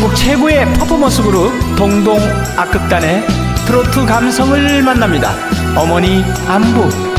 한국 최고의 퍼포먼스 그룹 동동 악극단의 트로트 감성을 만납니다. 어머니 안부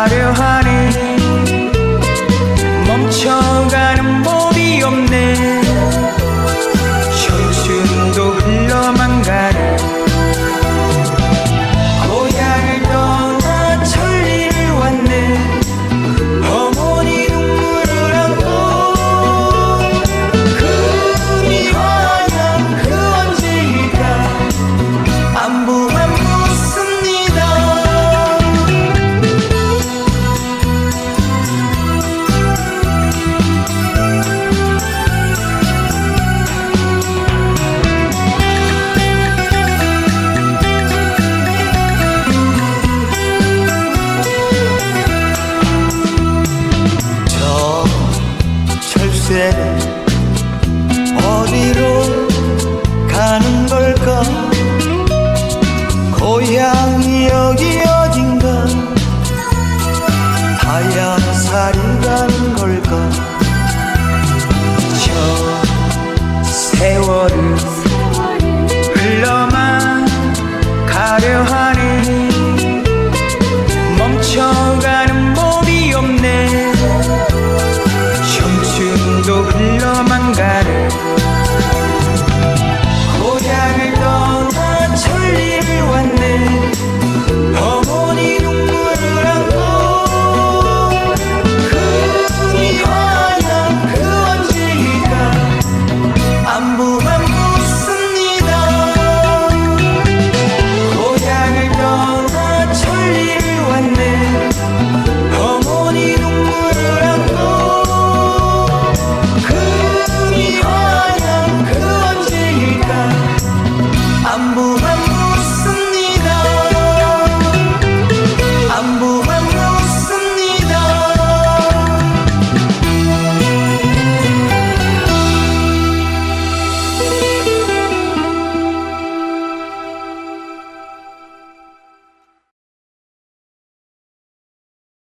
하려 하니 멈춰가는 법이 없네. 고향이 여기 어딘가. 다양살이 가는 걸까? 저 세월을